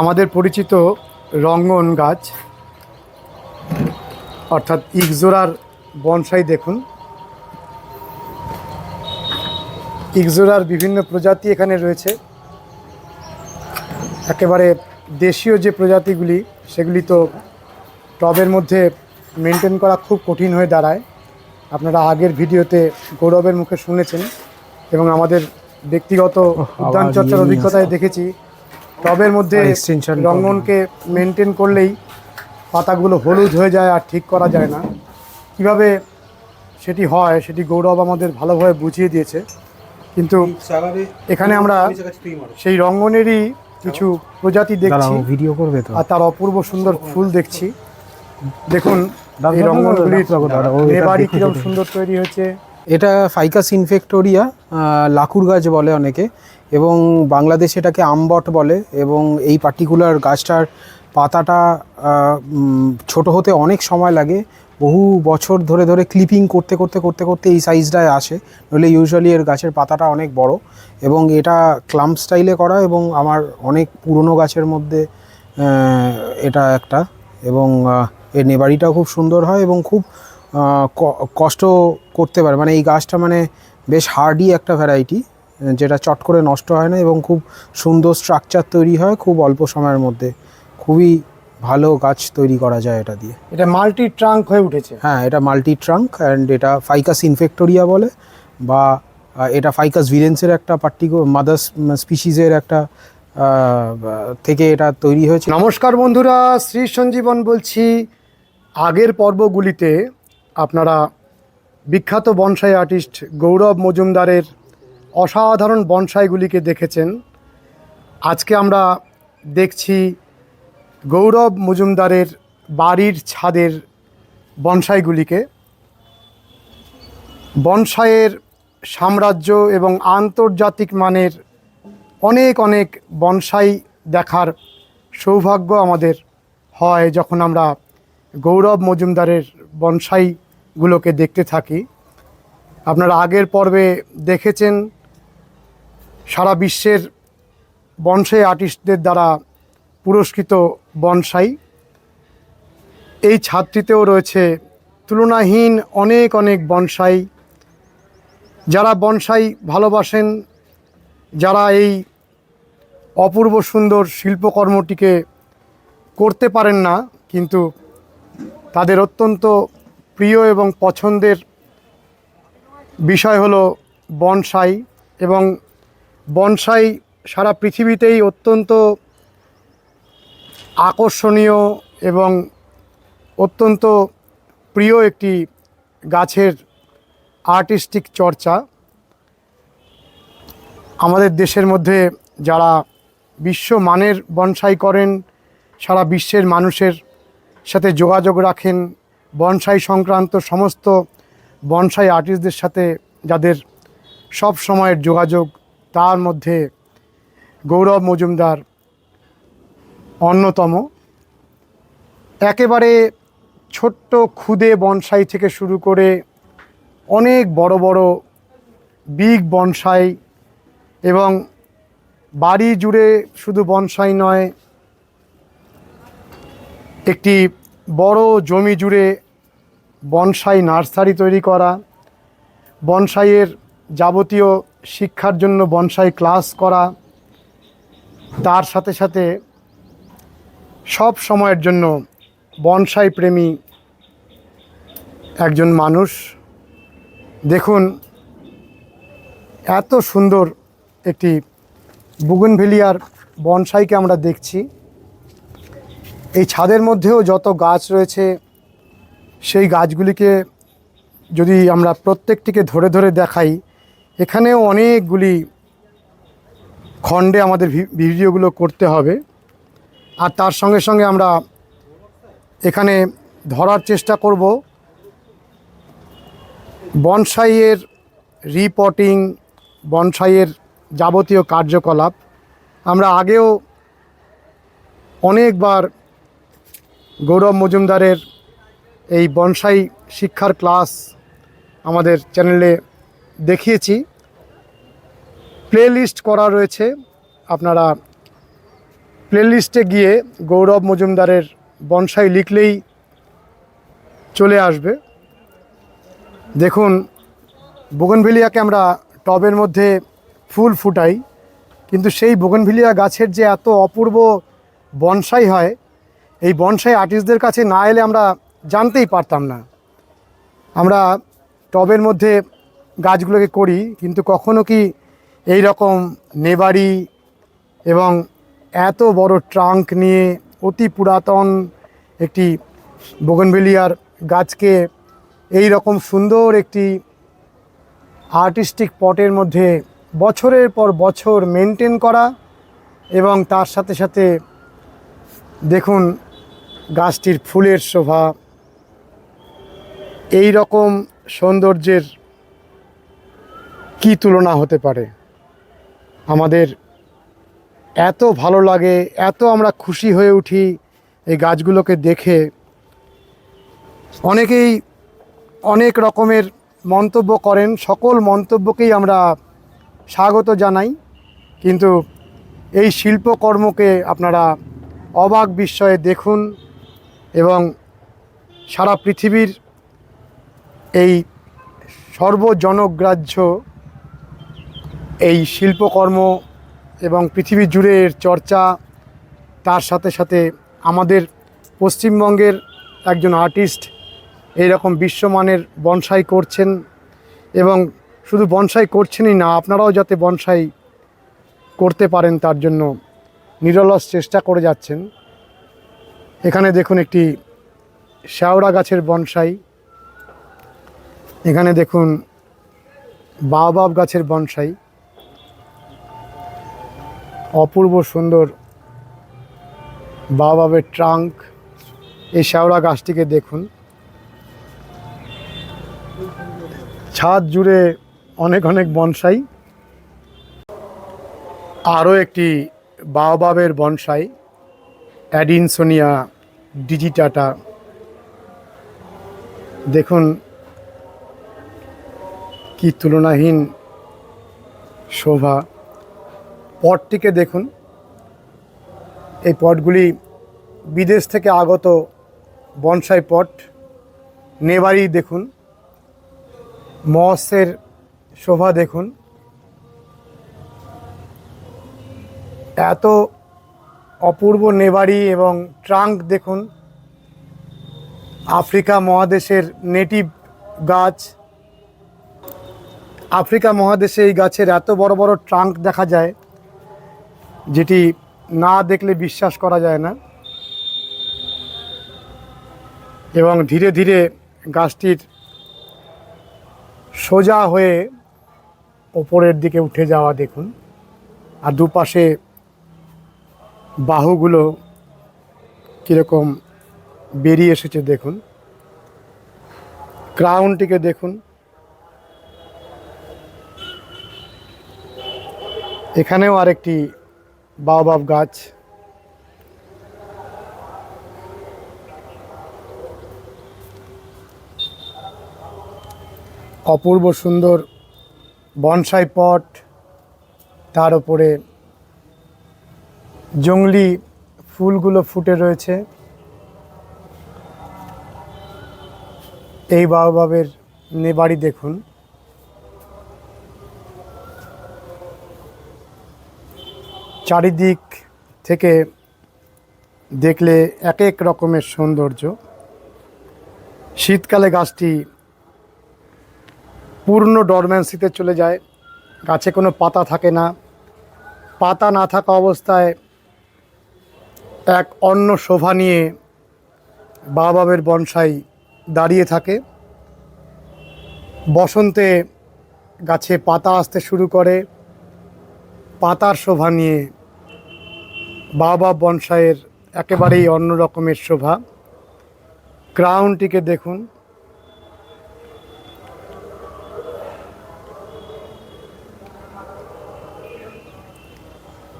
আমাদের পরিচিত রঙ্গন গাছ অর্থাৎ ইকজোরার বনসাই দেখুন। ইকজোরার বিভিন্ন প্রজাতি এখানে রয়েছে। একেবারে দেশীয় যে প্রজাতিগুলি সেগুলি তো টবের মধ্যে মেনটেন করা খুব কঠিন হয়ে দাঁড়ায়। আপনারা আগের ভিডিওতে গৌরবের মুখে শুনেছেন এবং আমাদের ব্যক্তিগত উদ্যান চর্চার অভিজ্ঞতায় দেখেছি। টবের মধ্যে রঙ্গনকে মেনটেন করলেই পাতাগুলো হলুদ হয়ে যায় আর ঠিক করা যায় না। কীভাবে সেটি হয় সেটি গৌরব আমাদের ভালোভাবে বুঝিয়ে দিয়েছে। কিন্তু এখানে আমরা সেই রঙ্গনেরই কিছু প্রজাতি দেখছি ভিডিও করবে তো। আর তার অপূর্ব সুন্দর ফুল দেখছি। দেখুন এই রঙ্গনগুলির। সুন্দর তৈরি হয়েছে। এটা ফাইকাস ইনফেক্টোরিয়া লাকুর গাছ বলে অনেকে। এবং বাংলাদেশে এটাকে আমবট বলে এবং এই পার্টিকুলার গাছটার পাতাটা ছোট হতে অনেক সময় লাগে। বহু বছর ধরে ধরে ক্লিপিং করতে করতে করতে করতে এই সাইজটায় আসে। নইলে ইউজুয়ালি এর গাছের পাতাটা অনেক বড়। এবং এটা ক্লাম্প স্টাইলে করা এবং আমার অনেক পুরনো গাছের মধ্যে এটা একটা। এবং এর নেবারিটাও খুব সুন্দর হয় এবং খুব কষ্ট করতে পারে। মানে এই গাছটা মানে বেশ হার্ডি একটা ভ্যারাইটি যেটা চট করে নষ্ট হয় না এবং খুব সুন্দর স্ট্রাকচার তৈরি হয় খুব অল্প সময়ের মধ্যে। খুবই ভালো গাছ তৈরি করা যায় এটা দিয়ে। এটা মাল্টি ট্রাঙ্ক হয়ে উঠেছে? হ্যাঁ এটা মাল্টি ট্রাঙ্ক অ্যান্ড এটা ফাইকাস ইনফেক্টোরিয়া বলে বা এটা ফাইকাস ভিলেন্সের একটা পার্টিকুলার মাদার স্পিসিসের একটা থেকে এটা তৈরি হয়েছে। নমস্কার বন্ধুরা শ্রী সঞ্জীবন বলছি। আগের পর্বগুলিতে আপনারা বিখ্যাত বনসাই আর্টিস্ট গৌরব মজুমদারের অসাধারণ বনসাইগুলিকে দেখেছেন। আজকে আমরা দেখছি গৌরব মজুমদারের বাড়ির ছাদের বনসাইগুলিকে। বনসাইয়ের সাম্রাজ্য এবং আন্তর্জাতিক মানের অনেক অনেক বনসাই দেখার সৌভাগ্য আমাদের হয় যখন আমরা গৌরব মজুমদারের বনসাইগুলোকে দেখতে থাকি। আপনারা আগের পর্বে দেখেছেন সারা বিশ্বের বনসাই আর্টিস্টদের দ্বারা পুরস্কৃত বনসাই। এই ছাদটিতেও রয়েছে তুলনাহীন অনেক অনেক বনসাই। যারা বনসাই ভালোবাসেন, যারা এই অপূর্ব সুন্দর শিল্পকর্মটিকে করতে পারেন না, কিন্তু তাদের অত্যন্ত প্রিয় এবং পছন্দের বিষয় হলো বনসাই এবং বনসাই সারা পৃথিবীতেই অত্যন্ত আকর্ষণীয় এবং অত্যন্ত প্রিয় একটি গাছের আর্টিস্টিক চর্চা। আমাদের দেশের মধ্যে যারা বিশ্বমানের বনসাই করেন, সারা বিশ্বের মানুষের সাথে যোগাযোগ রাখেন, বনসাই সংক্রান্ত সমস্ত বনসাই আর্টিস্টদের সাথে যাদের সব সময়ের যোগাযোগ তার মধ্যে গৌরব মজুমদার অন্যতম। একেবারে ছোট্ট খুদে বনসাই থেকে শুরু করে অনেক বড় বড় বিগ বনসাই এবং বাড়ি জুড়ে শুধু বনসাই নয়, একটি বড় জমি জুড়ে বনসাই নার্সারি তৈরি করা, বনসাইয়ের যাবতীয় শিক্ষার জন্য বনসাই ক্লাস করা, তার সাথে সাথে সব সময়ের জন্য বনসাই প্রেমী একজন মানুষ। দেখুন, এত সুন্দর একটি বুগনভেলিয়ার বনসাইকে আমরা দেখছি। এই ছাদের মধ্যেও যত গাছ রয়েছে, সেই গাছগুলিকে যদি আমরা প্রত্যেকটিকে ধরে ধরে দেখাই এখানেও অনেকগুলি খণ্ডে আমাদের ভিডিওগুলো করতে হবে। আর তার সঙ্গে সঙ্গে আমরা এখানে ধরার চেষ্টা করব। বনসাইয়ের রিপোর্টিং, বনসাইয়ের যাবতীয় কার্যকলাপ। আমরা আগেও অনেকবার গৌরব মজুমদারের এই বনসাই শিক্ষার ক্লাস আমাদের চ্যানেলে দেখিয়েছি। প্লে লিস্ট করা রয়েছে। আপনারা প্লেলিস্টে গিয়ে গৌরব মজুমদারের বনসাই লিখলেই চলে আসবে। দেখুন, বোগনভিলিয়াকে আমরা টবের মধ্যে ফুল ফুটাই, কিন্তু সেই বোগনভিলিয়া গাছের যে এত অপূর্ব বনসাই হয়, এই বনসাই আর্টিস্টদের কাছে না এলে আমরা জানতেই পারতাম না। আমরা টবের মধ্যে গাছগুলোকে করি, কিন্তু কখনো কি এই রকম নেবারি এবং এত বড় ট্রাঙ্ক নিয়ে অতি পুরাতন একটি বোগনভেলিয়ার গাছকে এই রকম সুন্দর একটি আর্টিস্টিক পটের মধ্যে বছরের পর বছর মেনটেন করা এবং তার সাথে সাথে দেখুন গাছটির ফুলের শোভা। এই রকম সৌন্দর্যের কি তুলনা হতে পারে? আমাদের এত ভালো লাগে, এত আমরা খুশি হয়ে উঠি এই গাছগুলোকে দেখে। অনেকেই অনেক রকমের মন্তব্য করেন, সকল মন্তব্যকেই আমরা স্বাগত জানাই। কিন্তু এই শিল্পকর্মকে আপনারা অবাক বিস্ময়ে দেখুন এবং সারা পৃথিবীর এই সর্বজনগ্রাহ্য এই শিল্পকর্ম এবং পৃথিবী জুড়ে এর চর্চা, তার সাথে সাথে আমাদের পশ্চিমবঙ্গের একজন আর্টিস্ট এইরকম বিশ্বমানের বনসাই করছেন এবং শুধু বনসাই করছেনই না, আপনারাও যাতে বনসাই করতে পারেন তার জন্য নিরলস চেষ্টা করে যাচ্ছেন। এখানে দেখুন একটি শ্যাওড়া গাছের বনসাই। এখানে দেখুন বাবাব গাছের বনসাই। অপূর্ব সুন্দর বাবাবের ট্রাঙ্ক এই শ্যাওড়া গাছটিকে দেখুন। ছাদ জুড়ে অনেক অনেক বনসাই। আরও একটি বাওবাবের বনসাই, অ্যাডিনসোনিয়া ডিজিটাটা। দেখুন কি তুলনাহীন শোভা। পটটিকে দেখুন। এই পটগুলি বিদেশ থেকে আগত বনসাই পট। নেবারি দেখুন। মৎস্যের শোভা দেখুন। এত অপূর্ব নেবারি এবং ট্রাঙ্ক দেখুন। আফ্রিকা মহাদেশের নেটিভ গাছ। আফ্রিকা মহাদেশে এই গাছের এত বড় বড় ট্রাঙ্ক দেখা যায়। যেটি না দেখলে বিশ্বাস করা যায় না। এবং ধীরে ধীরে গাছটির সোজা হয়ে ওপরের দিকে উঠে যাওয়া দেখুন। আর দুপাশে বাহুগুলো কীরকম বেরিয়ে এসেছে দেখুন। ক্রাউনটিকে দেখুন। এখানেও আরেকটি বাওবাব গাছ। অপূর্ব সুন্দর বনসাই পট, তার ওপরে জংলি ফুলগুলো ফুটে রয়েছে। এই বাওবাবের নেবাড়ি দেখুন। চারিদিক থেকে দেখলে এক এক রকমের সৌন্দর্য। শীতকালে গাছটি পূর্ণ ডরম্যান্সিতে চলে যায়, গাছে কোনো পাতা থাকে না। পাতা না থাকা অবস্থায় এক অন্য শোভা নিয়ে বাবাবের বনসাই দাঁড়িয়ে থাকে। বসন্তে গাছে পাতা আসতে শুরু করে পাতার শোভা নিয়ে বাবা বনসাইয়ের একেবারেই অন্য রকমের শোভা। ক্রাউনটিকে দেখুন।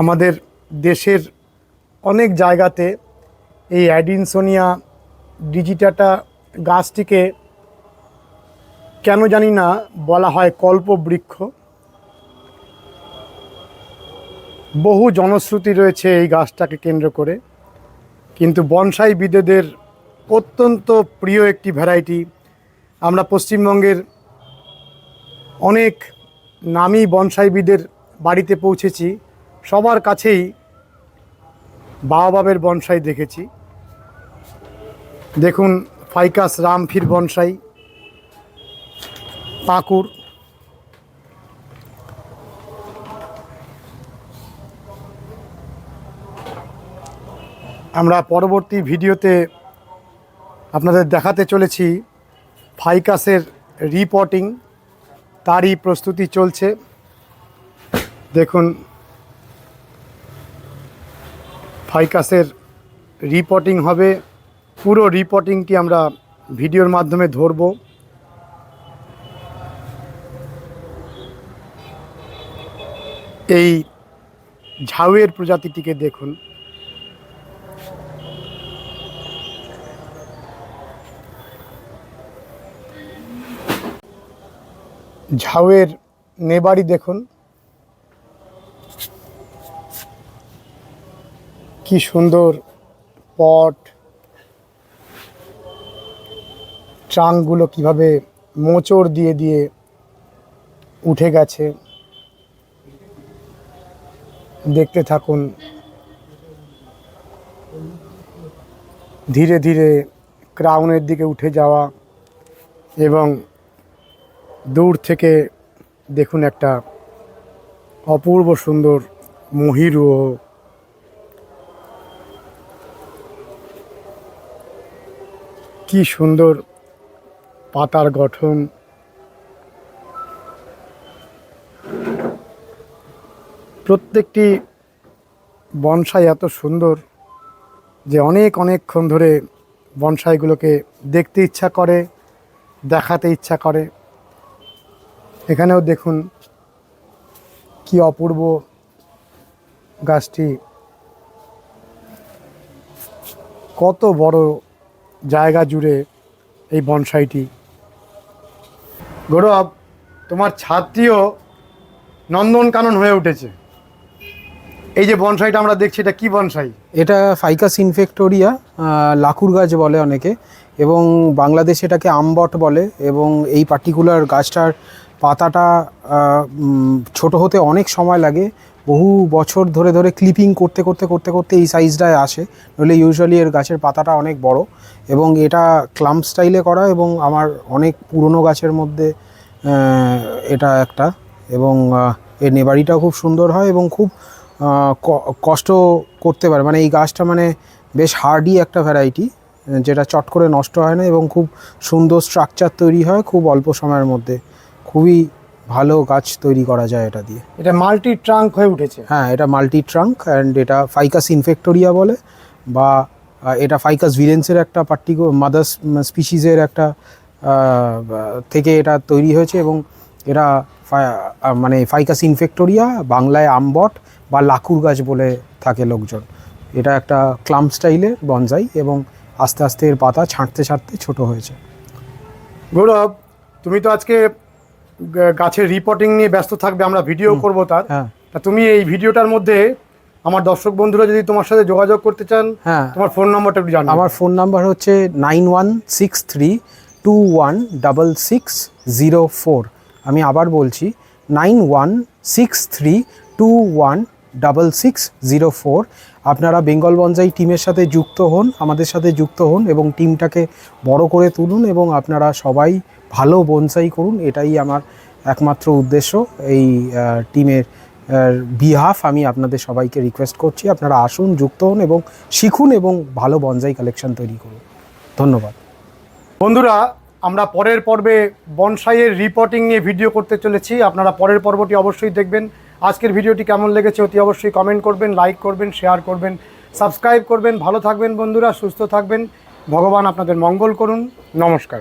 আমাদের দেশের অনেক জায়গাতে এই অ্যাডিনসোনিয়া ডিজিটাটা গাছটিকে কেন জানি না বলা হয় কল্পবৃক্ষ। বহু জনশ্রুতি রয়েছে এই গাছটাকে কেন্দ্র করে। কিন্তু বনসাই বিদেদের অত্যন্ত প্রিয় একটি ভ্যারাইটি। আমরা পশ্চিমবঙ্গের অনেক নামী বনসাইবিদের বাড়িতে পৌঁছেছি। সবার কাছেই বাবাবের বনসাই দেখেছি। দেখুন, ফাইকাস রামফির বনসাই, পাকুর। আমরা পরবর্তী ভিডিওতে আপনাদের দেখাতে চলেছি ফাইকাসের রিপোর্টিং, তারই প্রস্তুতি চলছে। দেখুন, ফাইকাসের রিপোর্টিং হবে। পুরো রিপোর্টিংটি আমরা ভিডিওর মাধ্যমে ধরব। এই ঝাউয়ের প্রজাতিটিকে দেখুন। ঝাউয়ের নেবাড়ি দেখুন। কি সুন্দর পট। ট্রাঙ্কগুলো কীভাবে মোচড় দিয়ে দিয়ে উঠে গেছে। দেখতে থাকুন। ধীরে ধীরে ক্রাউনের দিকে উঠে যাওয়া এবং দূর থেকে দেখুন একটা অপূর্ব সুন্দর মহিরু কি সুন্দর পাতার গঠন। প্রত্যেকটি বনসাই এত সুন্দর যে অনেক অনেকক্ষণ ধরে বনসাইগুলোকে দেখতে ইচ্ছা করে, দেখাতে ইচ্ছা করে। এখানেও দেখুন কি অপূর্ব গাছটি। কত বড় জায়গা জুড়ে এই বনসাইটি। গৌরব, তোমার ছাদটিও নন্দনকানন হয়ে উঠেছে। এই যে বনসাইটা আমরা দেখছি, এটা কি বনসাই? এটা ফাইকাস ইনফেক্টোরিয়া লাকুর গাছ বলে অনেকে, এবং বাংলাদেশে এটাকে আমবট বলে, এবং এই পার্টিকুলার গাছটার পাতাটা ছোট হতে অনেক সময় লাগে। বহু বছর ধরে ধরে ক্লিপিং করতে করতে করতে করতে এই সাইজটায় আসে। নইলে ইউজুয়ালি এর গাছের পাতাটা অনেক বড়। এবং এটা ক্লাম্প স্টাইলে করা এবং আমার অনেক পুরনো গাছের মধ্যে এটা একটা। এবং এর নেবাড়িটাও খুব সুন্দর হয় এবং খুব কষ্ট করতে পারে। মানে এই গাছটা মানে বেশ হার্ডি একটা ভ্যারাইটি যেটা চট করে নষ্ট হয় না এবং খুব সুন্দর স্ট্রাকচার তৈরি হয় খুব অল্প সময়ের মধ্যে। খুবই ভালো গাছ তৈরি করা যায় এটা দিয়ে। এটা মাল্টি ট্রাঙ্ক হয়ে উঠেছে? হ্যাঁ এটা মাল্টি ট্রাঙ্ক অ্যান্ড এটা ফাইকাস ইনফেক্টোরিয়া বলে বা এটা ফাইকাস ভিলেন্সের একটা পার্টিকুলার মাদার স্পিসিসের একটা থেকে এটা তৈরি হয়েছে এবং এরা মানে ফাইকাস ইনফেক্টোরিয়া বাংলায় আমবট বা লাকুর গাছ বলে থাকে লোকজন। এটা একটা ক্লাম্প স্টাইলের বনজাই এবং আস্তে আস্তে এর পাতা ছাঁটতে ছাঁটতে ছোট হয়েছে। গৌরব তুমি তো আজকে গাছের রিপোর্টিং নিয়ে ব্যস্ত থাকবে আমরা ভিডিও করব তার। হ্যাঁ। তা তুমি এই ভিডিওটার মধ্যে আমার দর্শক বন্ধুরা যদি তোমার সাথে যোগাযোগ করতে চান হ্যাঁ। তোমার ফোন নম্বরটা একটু জানাও। আমার ফোন নাম্বার হচ্ছে nine one six three two one double six zero four আমি আবার বলছি nine one six three two one double six zero four আপনারা বেঙ্গল বনজাই টিমের সাথে যুক্ত হন আমাদের সাথে যুক্ত হন এবং টিমটাকে বড় করে তুলুন এবং আপনারা সবাই ভালো বনসাই করুন, এটাই আমার একমাত্র উদ্দেশ্য। এই টিমের বিহাফ আমি আপনাদের সবাইকে রিকোয়েস্ট করছি, আপনারা আসুন, যুক্ত হন এবং শিখুন এবং ভালো বনজাই কালেকশন তৈরি করুন। ধন্যবাদ। বন্ধুরা, আমরা পরের পর্বে বনসাইয়ের রিপোর্টিং নিয়ে ভিডিও করতে চলেছি। আপনারা পরের পর্বটি অবশ্যই দেখবেন। আজকের ভিডিওটি কেমন লেগেছে অতি অবশ্যই কমেন্ট করবেন লাইক করবেন শেয়ার করবেন সাবস্ক্রাইব করবেন। ভালো থাকবেন বন্ধুরা, সুস্থ থাকবেন। ভগবান আপনাদের মঙ্গল করুন। নমস্কার।